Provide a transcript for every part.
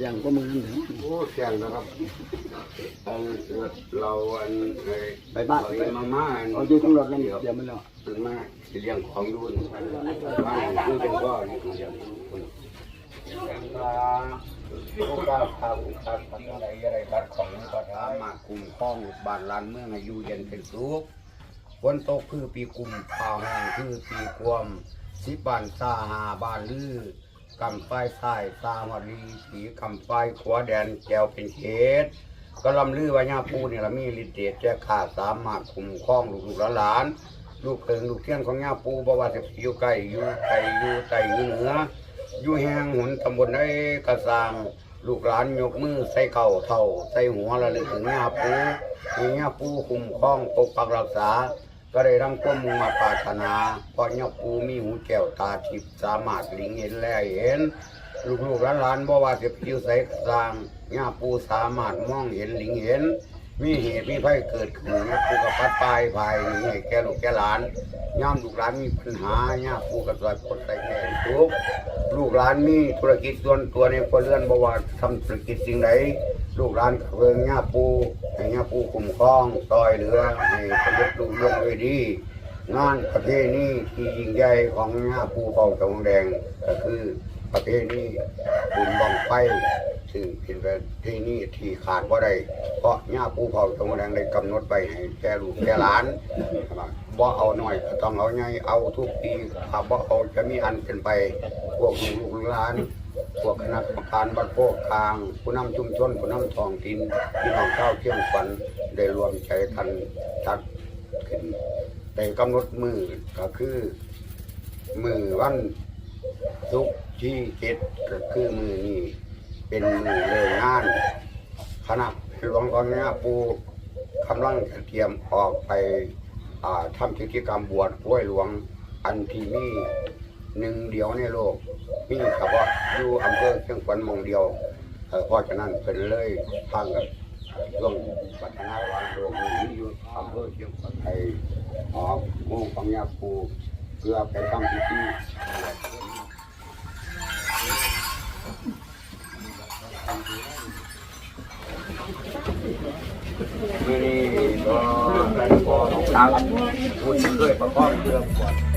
อย่างก็มือนั่นถึงโอ้เสียงนะครับอันเราอันเอ่อไปบ้านไปมาม่าอันเอาอยู่ทั้งรถแล้วเดี๋ยวมันแล้วมันมาเลี้ยงของดูนบ้านคือเป็นก็นี่เลี้ยงคนปลาโอกาสทางการทำอะไรอะไรบ้านของก็ถามมาคุมข้องบ้านลานเมืองให้อยู่เย็นเป็นสุขฝนตกคือปีกุมพาแห้งคือปีกวมสิบานซาหาบ้านลือ กำไฟใต้ตาวารีสีกำไฟขวาแดนแก้วเป็นเขตก็ลำลือว่าญาปูเนี่ละมีฤทธิ์เดชแก่ขาสามารถคุมครองลูกหลาน ลูกเพิงลูกเที่ยนของญาปูบ่ว่าจะอยู่ใกล้อยู่ไกลอยู่ใต้อยู่เหนืออยู่แห้งหุนตำบลไอ้กระซังลูกหลานยกมือใส่เข่าเท่าใส่หัวระลึกถึงญาปูให้ญาปูคุมครองปกปักรักษา ก็ได้รับควมมุ่งมาปรารถนาเพราะญาปูมีหูแก้วตาทิพย์สามารถลิงเห็นและเห็น ลูกๆหลานๆบ่ว่าจะอยู่ไสก็สร้างญาปูสามารถมองเห็นลิงเห็น มีเหตุมีภัยเกิดขึ้นญาปูกับปัดปลายภายนี้แก่ลูกแก่หลานย่ามลูกหลานมีปัญหาญาปูกับซอยคนใส่แก่ทุกลูกหลานมีธุรกิจส่วนตัวในครัวเรือนบ่ว่าทำธุรกิจสิ่งใด ลูกหลานกับเรื่งญาปูให้ญาปูคุ้มครองซอยเหลือให้สำเร็จลุล่วงด้วยดีงานประเพณีที่ยิ่งใหญ่ของญาปูเป่าตองแดงก็คือประเพณีบุญบังไฟซึ่งเป็นประเพณีที่ขาดว่าได้เพราะญาปูเป่าตองแดงได้กำหนดไปให้แก่ลูกแก่หลานบ่เอาหน่อยก็ต้องเอาใหญ่เอาทุกปีถ้าบ่เอาจะมีอันเป็นไปพวกลูกหลานพวกคณะกรรมการบัดโภคกลาง ผู้นำชุมชนผู้นำท้องถิ่นพี่น้องเจ้าเที่ยงฝันได้รวมใจกันจัดขึ้นแต่กำหนดมือก็คือ มือวันศุกที่เจ็ดก็คือมือนี้เป็นมือเลิกงานคณะหลวงตอนนี้ปูกำลังจะเตรียมออกไปทำกิจกรรมบวชห้วยหลวงอันที่มี หนึ่งเดียวในโลก มีเฉพาะอยู่อำเภอเชียงขวัญมองเดียวเพราะฉะนั้นเป็นเลยทางกับช่วงพัฒนาวันโลกนี้อยู่อำเภอเชียงขวัญไทยออกหมู่ของยาปูเพื่อไปทำพิธีนี้ก็ได้พอต้องตามผู้ที่เคยประกอบเครื่องบวช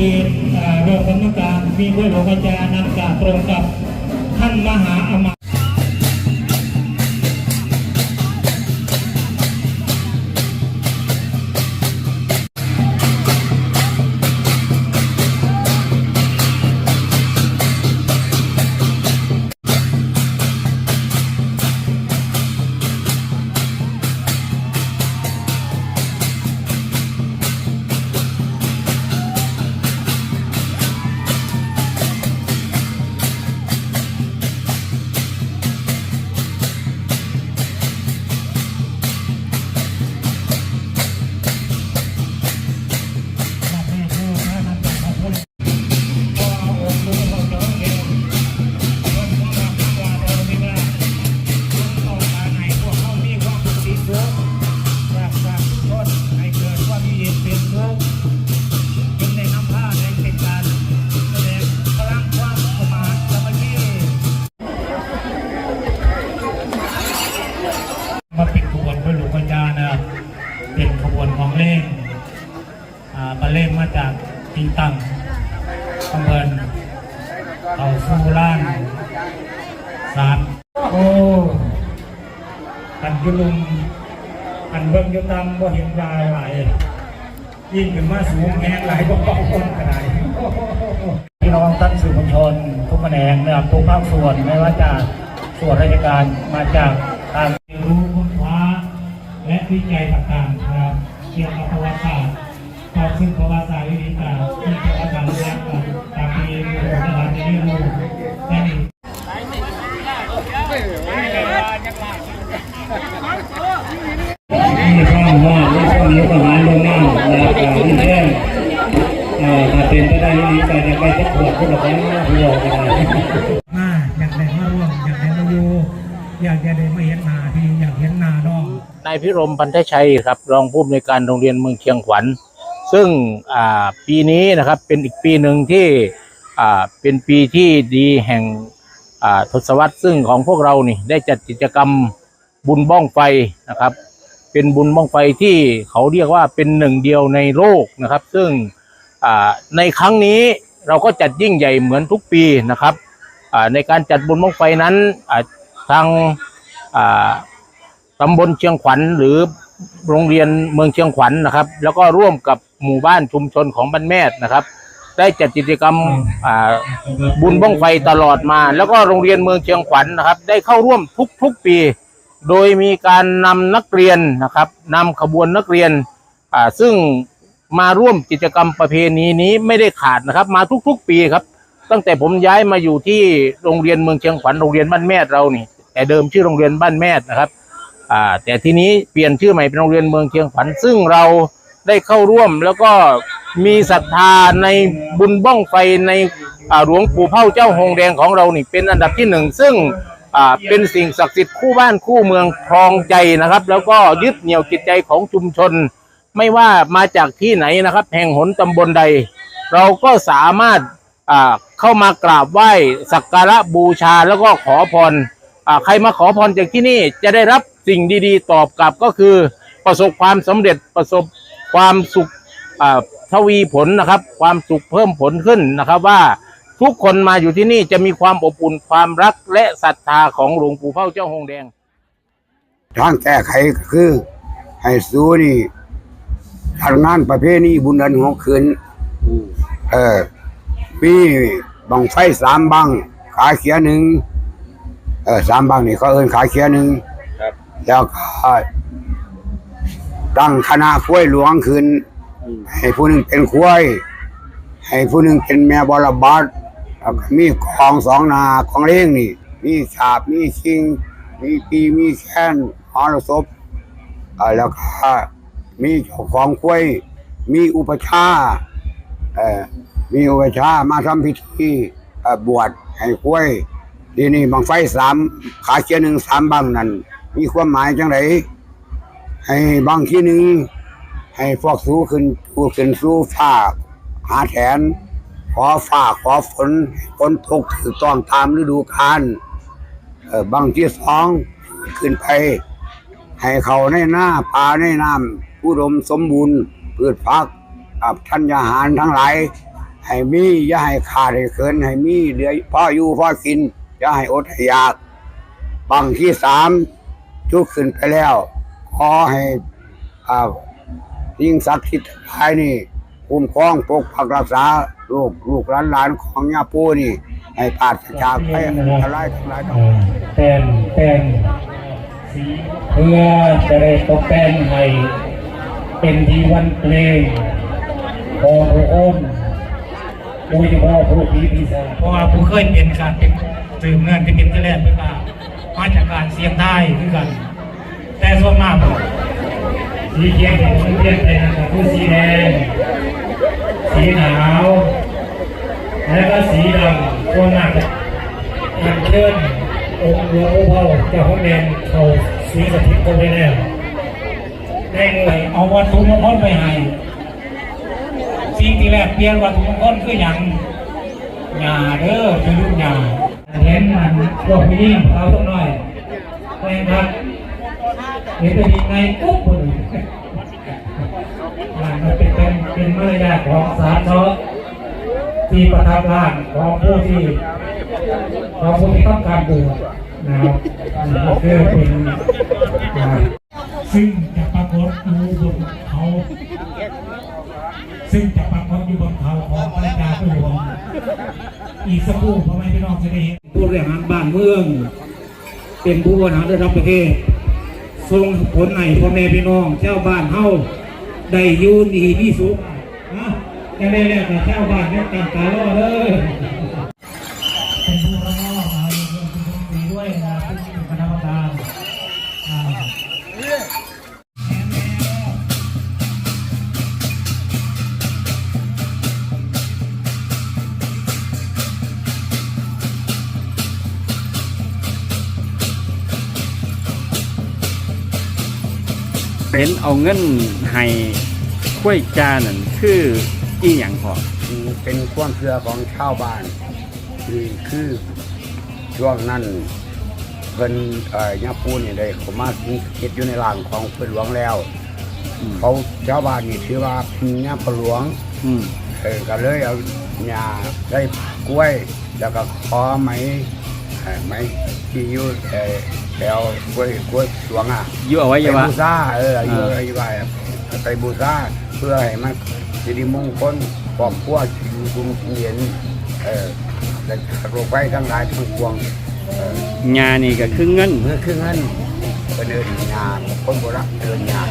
มีเอ่อโรงกรรมการมีด้วยหลวงอาจารย์นำกาตรงกับท่านมหาอมาตย์มา จากตีตังอำเภอเขาสูล่านสามโอ้อันยุลุมอันเบิ่งยุตามบ่เห็นดาวไหลายยิ่งขึ้นมาสูงแหงหลายบ่ต้องคนกระไดพี่น้องท่านสื่อมวลชนทุกแขนงนะครับทุกภาคส่วนไม่ว่าจะส่วนราชการมาจากทางรู้ค้นคว้าและวิจัยต่างๆนะครับเกี่ยวกับประวัติศาสตร์ ต่อซึ่งประวาสตร์วิธีการที่ประวาสตร์แรกกับตามปีหลวงตาดในเรื่องรู้แค่นี้นี่ข้างว่าไม่ช่วงนี้ก็หาลงน้ำนะครับที่แท้เอ่อถ้าเป็นไปได้นี่การจะไปสักขวดก็แบบนี้หัวก็ได้มาอยากได้มาร่วมอยากได้มาอยู่อยากจะได้มาเห็นนาพี่อยากเห็นนาน้องนายพิรมพันธชัยครับรองผู้อำนวยการโรงเรียนเมืองเชียงขวัญ ซึ่งปีนี้นะครับเป็นอีกปีหนึ่งที่เป็นปีที่ดีแห่งทศวรรษซึ่งของพวกเรานี่ได้จัดกิจกรรมบุญบ้องไฟนะครับ เป็นบุญบ้องไฟที่เขาเรียกว่าเป็นหนึ่งเดียวในโลกนะครับ ซึ่งในครั้งนี้เราก็จัดยิ่งใหญ่เหมือนทุกปีนะครับในการจัดบุญบ้องไฟนั้นทางตำบลเชียงขวัญหรือโรงเรียนเมืองเชียงขวัญนะครับ แล้วก็ร่วมกับ หมู่บ้านชุมชนของบ้านแม่ดนะครับ ได้จัดกิจกรรมอ่าบุญบ้องไฟตลอดมา แล้วก็โรงเรียนเมืองเชียงขวัญนะครับ ได้เข้าร่วมทุกๆปี โดยมีการนำนักเรียนนะครับนำขบวนนักเรียนอ่าซึ่งมาร่วมกิจกรรมประเพณีนี้ไม่ได้ขาดนะครับ มาทุกๆ ปีครับ ตั้งแต่ผมย้ายมาอยู่ที่โรงเรียนเมืองเชียงขวัญโรงเรียนบ้านแม่ดเรานี่ แต่เดิมชื่อโรงเรียนบ้านแม่ดนะครับอ่าแต่ทีนี้เปลี่ยนชื่อใหม่เป็นโรงเรียนเมืองเชียงขวัญซึ่งเรา ได้เข้าร่วม แล้วก็มีศรัทธาในบุญบ้องไฟในหลวงปู่เผ่าเจ้าหงแดงของเรานี่เป็นอันดับที่หนึ่งซึ่งเป็นสิ่งศักดิ์สิทธิ์คู่บ้านคู่เมืองครองใจนะครับ แล้วก็ยึดเหนี่ยวจิตใจของชุมชน ไม่ว่ามาจากที่ไหนนะครับ แห่งหนตำบลใด เราก็สามารถเข้ามากราบไหว้สักการะบูชาแล้วก็ขอพรอใครมาขอพรจากที่นี่จะได้รับสิ่งดีๆ ตอบกลับก็คือประสบความสำเร็จประสบ ความสุขอ่าทวีผลนะครับ ความสุขเพิ่มผลขึ้นนะครับว่าทุกคนมาอยู่ที่นี่จะมีความอบอุ่นความรักและศรัทธาของหลวงปู่เฝ้าเจ้าหงแดง ทางแก้ไขก็คือให้สู้นี่ทางงานประเภทนี้บุญเดือนหกคืนเออมีบังไฟสามบังขาเขียหนึ่งเออสามบังนี่เขาเอินขาเขียหนึ่งครับแล้วก็ ตั้งคณะคุ้วยหลวงขึ้น ให้ผู้หนึ่งเป็นคุ้วยให้ผู้หนึ่งเป็นแม่บรบัดแล้วก็มีกองสองนาของเลี้ยงนี่ มีฉาบมีชิง มีปีมีแค้นหอระศพเอ่อแล้วก็มีเจ้าของคุ้วยมีอุปชฌาย์เอ่อมีอุปชฌาย์มาทำพิธีเอ่อบวชให้คุ้วยทีนี่บังไฟสามขาเชียหนึ่งสามบังนั่นมีความหมายจังไร ให้บังที่หนึ่งให้พวกสู้ขึ้นสู้ขึ้นสู้ฟ้าหาแถนขอฟ้าขอฝนฝนตกถูกต้องตามฤดูกาลเออบางที่สองขึ้นไป ให้เขาในหน้าปลาในน้ำอุดมสมบูรณ์พืชพักกับทัญญาหารทั้งหลาย ให้มีอย่าให้ขาดให้เกินให้มีเหลือพ่ออยู่พ่อกินอย่าให้อดให้ยากบางที่สามจุกขึ้นไปแล้ว อให้อ่ายิ่งศักดิ์สิทธิ์ทั้งหลายนี่คุ้มครองปกปักรักษาลูกลูกหลานหลานของย่าปู่นี่ ให้ปราศจากภัยอันตรายทั้งหลายทั้งปวงแต่งแต่งสีเพื่อจะได้ตกแต่งให้เป็นที่วันเพลงของพระองค์โดยเฉพาะผู้ผีปีศาจเพราะว่าผู้เคยเป็นการเป็นสืบเงินที่เป็นที่แรกเพื่อการมาจากการเสียงได้คือกัน แต่ส่วนมากสีเขียวของมันเปลี่ยนไปนะครับคือสีแดง สีขาว และก็สีดำส่วนมากจะอันเชิญองค์หลวงพ่อเจ้าพระแมนเขาสีสถิตก็ไปแล้วได้เลยเอาวัตถุมงคลไปให้สิ่งที่แรกเปลี่ยนวัตถุมงคลคืออย่างหยาเด้อคือลูกหยาเห็นมันพวกผู้หญิงเราต้องหน่อยแรงครับ เห็นเป็นยังไงปุ๊บคนมันเป็นเป็นเป็นมารยาทของสาธารณที่ประทับร่างของผู้ที่เราคงต้องการบวชนะครับนี่คือเป็นซึ่งจะปรากฏอยู่บนเขาซึ่งจะปรากฏอยู่บนเขาของพระเจ้าผู้หลวงอีกสักครู่พ่อแม่พี่น้องจะได้เห็นผู้บริหารบ้านเมือง เป็นผู้บริหารระดับประเทศ ทรงผลในพ่อแม่พี่น้องเจ้าบ้านเฮาได้อยูดีที่สุดนะจะได้แล้วแต่เจ้าบ้านเนี่ยตามตาล่อเลย เป็นเอาเงินให้ข้วยจานั่นคืออีหยังพอเป็นความเชื่อของชาวบ้านนี่คือช่วงนั้นเพิ่นเอ่อย่าปู่นี่ได้เขามาสิงสถิตอยู่ในร่างของเพิ่นหลวงแล้วอืมเขาชาวบ้านนี่ถือว่าเป็นย่าปู่หลวงอืมเออก็เลยเอาหญ้าได้กล้วย แล้วก็ขอไหมเอ่อไหมที่อยู่ เอ่อแถวกล้วยกล้วยหลวงอะอยู่เอาไว้ไปอยังวะบูชาเอออยู่อ่าอะไรอยู่ไปไปบูชาเพื่อให้มันสิริมงคลครอบครัวอยู่บุญเย็นเออและโรคไฟทั้งหลายทั้งปวงเอองานนี่ก็คือเงิน เมื่อครึ่งนั้นก็เดินงานคนโบราณเดินงาน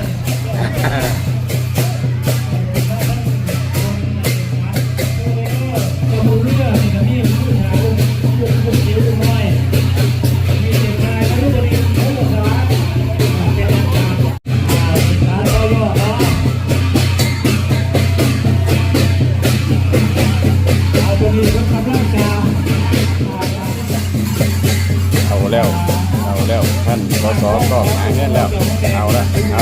ท่านสอก็หาเงินแล้วเอาละเอา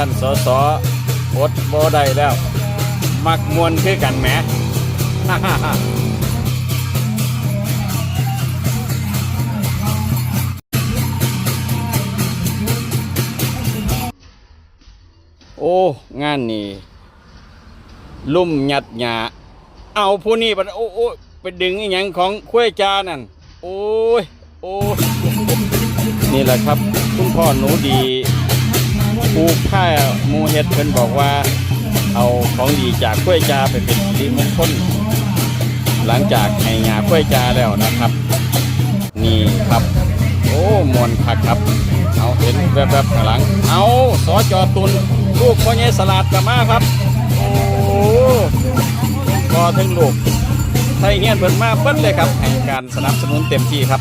ท่านสสอดบ่ได้แล้ว มักมวนคือกันแหมโอ้ งานนี้ลุ่มหยัดหยาเอาผู้นี้บัดโอ้โอ้ไปดึงอหยังของคุ้ยจานั่น โอ้ย โอ้ยนี่แหละครับ คุณพ่อหนูดี ผู้ค่ายมูเฮ็ดเพิ่นบอกว่าเอาของดีจากคุ้ยจาไปเป็นสิมงคลหลังจากให้งาคุ้ยจาแล้วนะครับ นี่ครับ โอ้มวนคักครับ เอาเห็นแวบๆข้างหลัง เอาสอจอตุนลูกพ่อใหญ่สลัดกับมาครับ โอ้พอถึงลูกไทยเฮียเพิ่นมาเปิ้นเลยครับให้การสนับสนุนเต็มที่ครับ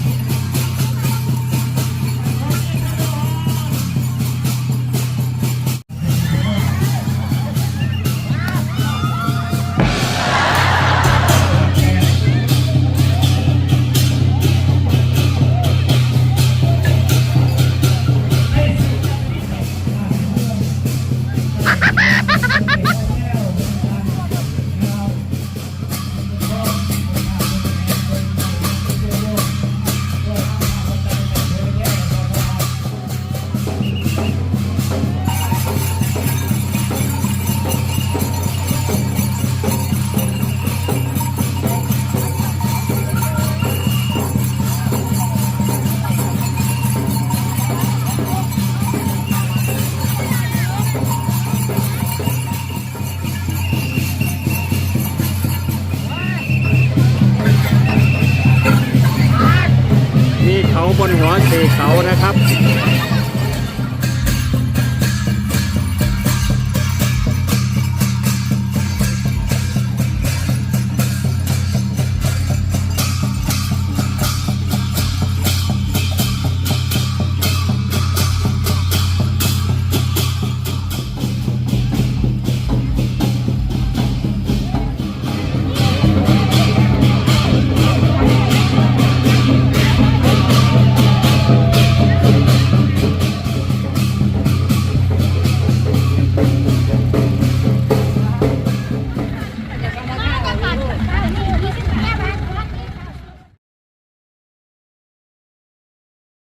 มีเขาบนหัวเสเขานะครับ